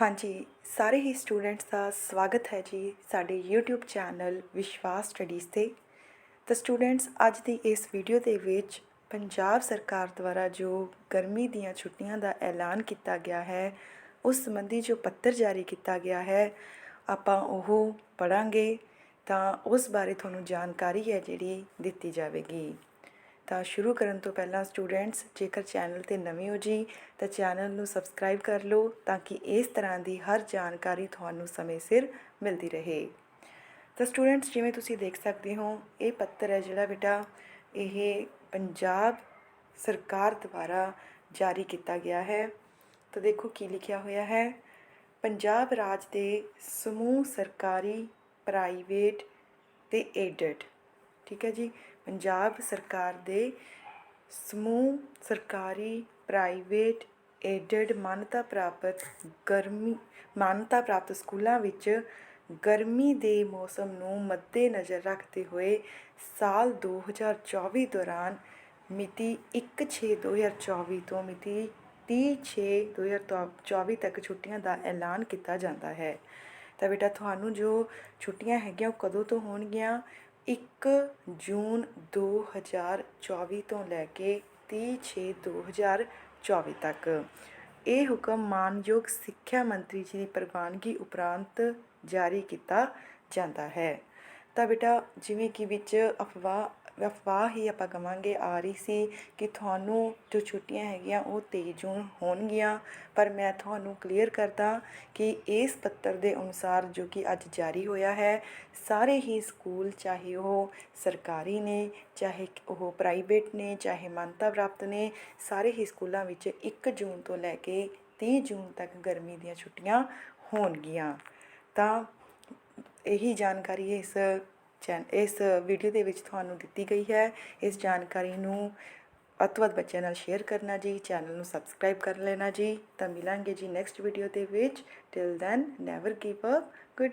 ਹਾਂਜੀ, ਸਾਰੇ ਹੀ ਸਟੂਡੈਂਟਸ ਦਾ ਸਵਾਗਤ ਹੈ ਜੀ ਸਾਡੇ YouTube ਚੈਨਲ ਵਿਸ਼ਵਾਸ ਸਟੱਡੀਜ਼ ਤੇ। ਤਾਂ ਸਟੂਡੈਂਟਸ, ਅੱਜ ਦੀ ਇਸ ਵੀਡੀਓ ਦੇ ਵਿੱਚ ਪੰਜਾਬ ਸਰਕਾਰ ਦੁਆਰਾ ਜੋ ਗਰਮੀ ਦੀਆਂ ਛੁੱਟੀਆਂ ਦਾ ਐਲਾਨ ਕੀਤਾ ਗਿਆ ਹੈ, ਉਸ ਸੰਬੰਧੀ ਜੋ ਪੱਤਰ ਜਾਰੀ ਕੀਤਾ ਗਿਆ ਹੈ, ਆਪਾਂ ਉਹ ਪੜਾਂਗੇ ਤਾਂ ਉਸ ਬਾਰੇ ਤੁਹਾਨੂੰ ਜਾਣਕਾਰੀ ਹੈ ਜਿਹੜੀ ਦਿੱਤੀ ਜਾਵੇਗੀ। ਤਾਂ ਸ਼ੁਰੂ ਕਰਨ ਤੋਂ ਪਹਿਲਾਂ ਸਟੂਡੈਂਟਸ, ਜੇਕਰ ਚੈਨਲ ਤੇ ਨਵੇਂ ਹੋ ਜੀ, ਤਾਂ ਚੈਨਲ ਨੂੰ ਸਬਸਕ੍ਰਾਈਬ ਕਰ ਲਓ ਤਾਂ ਕਿ ਇਸ ਤਰ੍ਹਾਂ ਦੀ ਹਰ ਜਾਣਕਾਰੀ ਤੁਹਾਨੂੰ ਸਮੇਂ ਸਿਰ ਮਿਲਦੀ ਰਹੇ। ਤਾਂ ਸਟੂਡੈਂਟਸ, ਜਿਵੇਂ ਤੁਸੀਂ ਦੇਖ ਸਕਦੇ ਹੋ, ਇਹ ਪੱਤਰ ਹੈ ਜਿਹੜਾ ਬੇਟਾ, ਇਹ ਪੰਜਾਬ ਸਰਕਾਰ ਦੁਆਰਾ ਜਾਰੀ ਕੀਤਾ ਗਿਆ ਹੈ। ਤਾਂ ਦੇਖੋ ਕੀ ਲਿਖਿਆ ਹੋਇਆ ਹੈ। ਪੰਜਾਬ ਰਾਜ ਦੇ ਸਮੂਹ ਸਰਕਾਰੀ, ਪ੍ਰਾਈਵੇਟ ਤੇ ਏਡਡ ਠੀਕ ਹੈ ਜੀ? ਪੰਜਾਬ ਸਰਕਾਰ ਦੇ ਸਮੂਹ, ਸਰਕਾਰੀ ਪ੍ਰਾਈਵੇਟ ਏਡਡ ਮਾਨਤਾ ਪ੍ਰਾਪਤ ਗਰਮੀ, ਮਾਨਤਾ ਪ੍ਰਾਪਤ ਸਕੂਲਾਂ ਵਿੱਚ ਗਰਮੀ ਦੇ ਮੌਸਮ ਨੂੰ ਮੱਦੇਨਜ਼ਰ ਰੱਖਦੇ ਹੋਏ ਸਾਲ 2024 ਦੌਰਾਨ ਮਿਤੀ 1/6/2024 ਤੋਂ ਮਿਤੀ 30/6/2024 ਤੱਕ ਛੁੱਟੀਆਂ ਦਾ ਐਲਾਨ ਕੀਤਾ ਜਾਂਦਾ ਹੈ। ਤਾਂ ਬੇਟਾ, ਤੁਹਾਨੂੰ ਜੋ ਛੁੱਟੀਆਂ ਹੈਗੀਆਂ ਉਹ ਕਦੋਂ ਤੋਂ ਹੋਣਗੀਆਂ? ਇੱਕ ਜੂਨ 2024 ਤੋਂ ਲੈ ਕੇ 30/6/2024 ਤੱਕ। ਇਹ ਹੁਕਮ ਮਾਨਯੋਗ ਸਿੱਖਿਆ ਮੰਤਰੀ ਜੀ ਦੀ ਪ੍ਰਵਾਨਗੀ ਉਪਰੰਤ ਜਾਰੀ ਕੀਤਾ ਜਾਂਦਾ ਹੈ। ਤਾਂ ਬੇਟਾ, ਜਿਵੇਂ ਕਿ ਵਿੱਚ ਅਫਵਾਹ ਅਫਵਾਹ ਹੀ ਆਪਾਂ ਕਵਾਂਗੇ ਆ ਰਹੀ ਸੀ ਕਿ ਤੁਹਾਨੂੰ ਜੋ ਛੁੱਟੀਆਂ ਹੈਗੀਆਂ ਉਹ 23 ਜੂਨ ਹੋਣਗੀਆਂ। ਪਰ ਮੈਂ ਤੁਹਾਨੂੰ ਕਲੀਅਰ ਕਰਦਾ ਕਿ ਇਸ ਪੱਤਰ ਦੇ ਅਨੁਸਾਰ ਜੋ ਕਿ ਅੱਜ ਜਾਰੀ ਹੋਇਆ ਹੈ, ਸਾਰੇ ਹੀ ਸਕੂਲ ਚਾਹੇ ਉਹ ਸਰਕਾਰੀ ਨੇ, ਚਾਹੇ ਉਹ ਪ੍ਰਾਈਵੇਟ ਨੇ, ਚਾਹੇ ਮਾਨਤਾ ਪ੍ਰਾਪਤ ਨੇ, ਸਾਰੇ ਹੀ ਸਕੂਲਾਂ ਵਿੱਚ 1 ਜੂਨ ਤੋਂ ਲੈ ਕੇ 30 ਜੂਨ ਤੱਕ ਗਰਮੀ ਦੀਆਂ ਛੁੱਟੀਆਂ ਹੋਣਗੀਆਂ। ਤਾਂ ਇਹੀ ਜਾਣਕਾਰੀ ਇਸ ਚੈਨ ਇਸ ਵੀਡੀਓ ਦੇ ਵਿੱਚ ਤੁਹਾਨੂੰ ਦਿੱਤੀ ਗਈ ਹੈ। ਇਸ ਜਾਣਕਾਰੀ ਨੂੰ ਵੱਧ ਤੋਂ ਵੱਧ ਬੱਚਿਆਂ ਨਾਲ ਸ਼ੇਅਰ ਕਰਨਾ ਜੀ ਚੈਨਲ ਨੂੰ ਸਬਸਕ੍ਰਾਈਬ ਕਰ ਲੈਣਾ ਜੀ। ਤਾਂ ਮਿਲਾਂਗੇ ਜੀ ਨੈਕਸਟ ਵੀਡੀਓ ਦੇ ਵਿੱਚ। Till then never give up good